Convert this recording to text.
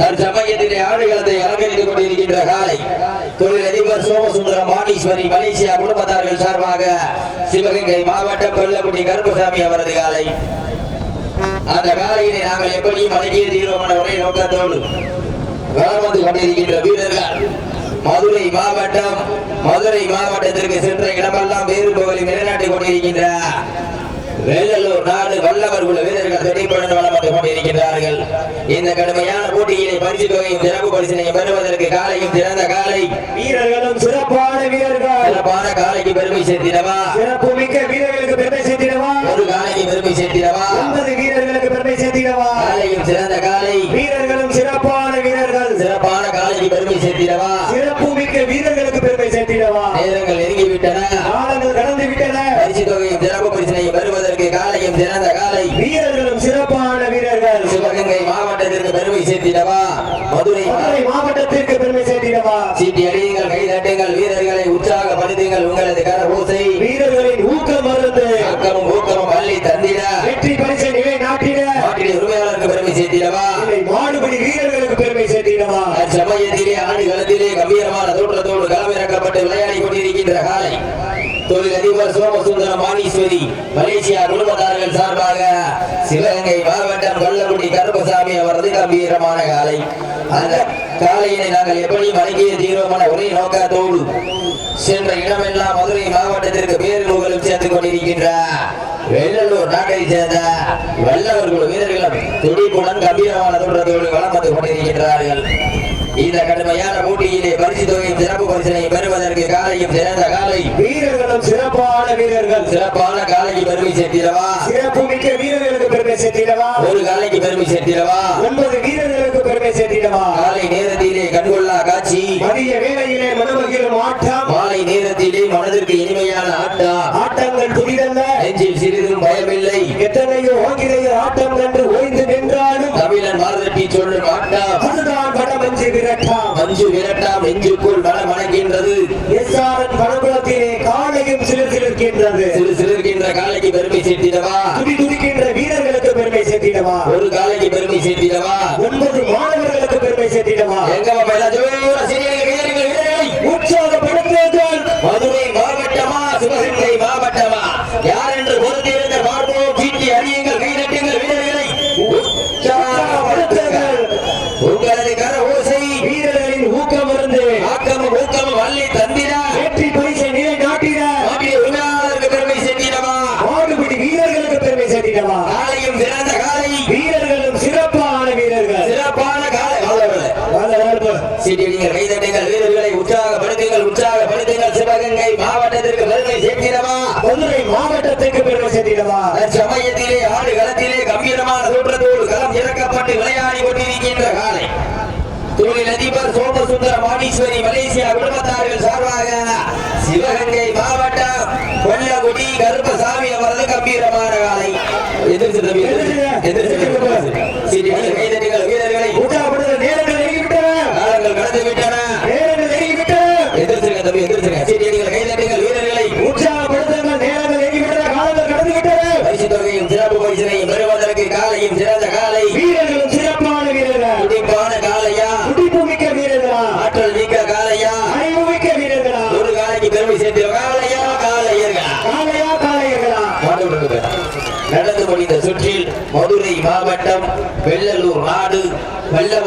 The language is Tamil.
தற்சமயத்திலே ஆடுகளத்தை கொண்டிருக்கின்ற காலை தொழிலதிபர் சோமசுந்தரம் மாணீஸ்வரி மலேசியா குடும்பத்தார்கள் சார்பாக சிவகங்கை மாவட்டம் கொல்லக்குடி கருப்பசாமி அவரது காலை அந்த காலையினை நாங்கள் எப்படியும் ஒரே நோக்கத்தோடு வந்து கொண்டிருக்கின்ற வீரர்கள் மதுரை மாவட்டம் மதுரை மாவட்டத்திற்கு சென்ற இடமெல்லாம் வேறு புகழை நிலைநாட்டிக் கொண்டிருக்கின்ற வேலூர் நாடு வல்லவர் குல வீரர்கள் வந்து கொண்டிருக்கின்றார்கள் இந்த கடுமையான போட்டியிலே பரிசு தொகையும் சிறப்பு பரிசினையும் பெறுவதற்கு காலையும் சிறந்த காலை. வீரர்களும் சிறப்பான வீரர்கள். சிறப்பான காலைக்கு பெருமை சேர்த்திடவா? சிறப்பு மிக்க வீரர்களுக்கு பெருமை சேர்த்திடவா? ஒரு காலைக்கு பெருமை சேர்த்திடவா? ஒன்பது வீரர்களுக்கு பெருமை சேர்த்திடவா? காலையும் சிறந்த காலை. வீரர்களும் சிறப்பான வீரர்கள். சிறப்பான காலைக்கு பெருமை சேர்த்திடவா? சிறப்பு மிக்க வீரர்களுக்கு பெருமை சேர்த்திடவா? நேரங்கள் நெருங்கிவிட்டன காலங்கள் கடந்து விட்டன பரிசு தொகையும் சிறப்பு பரிசினையும் பெறுவதற்கு காலையும் சிறந்த காலை வீரர்களும் சிறப்பான வீரர்கள் சிவகங்கை மாவட்டத்திற்கு பெருமை சேர்த்திடவா? மதுரை மதுரை மாவட்டத்திற்கு பெருமை சேர்த்திடவா? சீட்டி அடியுங்கள் கை தட்டுங்கள் வீரர்களை உற்சாகப்படுத்துங்கள் உங்களது கரபூசை வீரர்களின் ஊக்கம் மருந்து ஆக்கமும் ஊக்கமும் பள்ளி தந்திட. வெற்றி பரிசை நிலை நாட்டிட. நாட்டின் உரிமையாளருக்கு பெருமை சேர்த்திடவா? மாடுபடி வீரர்களுக்கு பெருமை சேர்த்திடவா? அச்சமயத்திலே ஆடுகளத்திலே கம்பீரமான தோற்றத்தோடு களமிறக்கப்பட்டு விளையாடி கொண்டிருக்கின்ற காலை. தொழில் அதிபர் சோமசுந்தரம் மானீஸ்வரி மலேசியா குடும்பத்தார்கள் சார்பாக சிவகங்கை மாவட்டம் கொல்லக்குடி கருப்பசாமி அவரது கம்பீரமான காலை. அந்த காலையினை நாங்கள் எப்படி வழங்கிய தீவிரமான ஒரே நோக்கத்தோடு சென்ற இடமெல்லாம் மதுரை மாவட்டத்திற்கு பேரு புகழும் சேர்த்துக் கொண்டிருக்கின்ற வெள்ளலூர் நாட்டை சேர்ந்த வல்லவர் குழு வீரர்களும் துடிப்புடன் கம்பீரமான தோற்றத்தோடு வளம் வந்து கொண்டிருக்கின்றார்கள். இந்த கடுமையான போட்டியிலே பரிசு தொகையும் சிறப்பு பரிசனை பெறுவதற்கு காலையும் சிறந்த காலை. வீரர்களும் சிறப்பான வீரர்கள். சிறப்பான காலைக்கு பெருமை சேர்த்திடவா? சிறப்பு மிக்க வீரர்களுக்கு பெருமை சேர்த்திடவா? ஒரு காலைக்கு பெருமை சேர்த்திடவா? ஒன்பது வீரர்களுக்கு பெருமை சேர்த்திடவா? காலை நேரத்திலே கண்கொள்ளா காட்சி. மதிய வேளையிலே மனமகிழும் ஆட்டம். மாலை நேரத்திலே மனதிற்கு இனிமையான ஆட்டா ஆட்டங்கள் புதிதல்ல. நெஞ்சில் சிறிதும் பயமில்லை. எத்தனையோ ஆங்கிலேயர் ஆட்டம் கண்டு ஓய்ந்து நின்றாலும் தமிழன் மாறுதட்டி சொல்லும் ஆட்டா அதுதான் வடமஞ்சு விரட்டாம் சிலிர் சிலிர்க்கின்றது சிறு சிறுகின்ற காலைக்கு பெருமை சேர்த்திடவா? துடி துடிக்கின்ற வீரர்களுக்கு பெருமை சேர்த்திடவா? ஒரு காலைக்கு பெருமை சேர்த்திடவா? ஒன்பது சேர்த்திடவா காலையும் சிறந்த காலை. வீரர்களும் சிறப்பான வீரர்கள். சிறப்பான காலை. கைதட்டுங்கள் வீரர்களை உற்சாகப்படுத்துங்கள் உற்சாகப்படுத்துங்கள் சிவகங்கை மாவட்டத்திற்கு பெருமை சேர்த்திடவா? மதுரை மாவட்டத்துக்கு பெருமை சேர்த்திடவா? சமயத்திலே ஆடு களத்திலே கம்பீரமான தோற்றத்தோடு களம் இறக்கப்பட்டு விளையாடி கொண்டிருக்கின்ற காலை. தொழில் அதிபர் சோமசுந்தர மாடீஸ்வரி மலேசியா குடும்பத்தார்கள் சார்பாக சிவகங்கை மாவட்டம் கொல்லகுடி கருப்பசாமி அவரது கம்பீரமான காலை எதிர்த்து தம்பி, எதிர்த்து. எதிர்த்து. சீட்டியடிங்கள் கைதட்டுங்கள் வீரர்களை உற்சாகப்படுத்த நேரங்கள் நெருங்கிவிட்டன காலங்கள் கடந்து விட்டன நேரங்கள் நெருங்கிவிட்டன எதிர்த்துங்க தம்பி எதிர்த்துங்க சீட்டியடிகள் கைதட்டுங்கள் வீரர்களை உற்சாகப்படுத்துங்கள் நேரங்கள் நெருங்கிவிட்டன காலங்கள் கடந்து விட்டன பரிசு தொகையும் சிறப்பு பரிசினையும் பெறுவதற்கு காலையும் சிறந்த காலை வீரர்களும் சிறப்பான வீரர்கள் துடிப்பான காலையா துடிப்பு மிக்க வீரர்களா ஆற்றல் மிக்க காலையா அறிவு மிக்க வீரர்களா ஒரு காலைக்கு பெருமை சேர்த்து காலையா காலையர்களா காளையா காளையர்களா நடந்து முடிந்த சுற்றில் மதுரை மாவட்டம் வெள்ளலூர் நாடு வெள்ளம்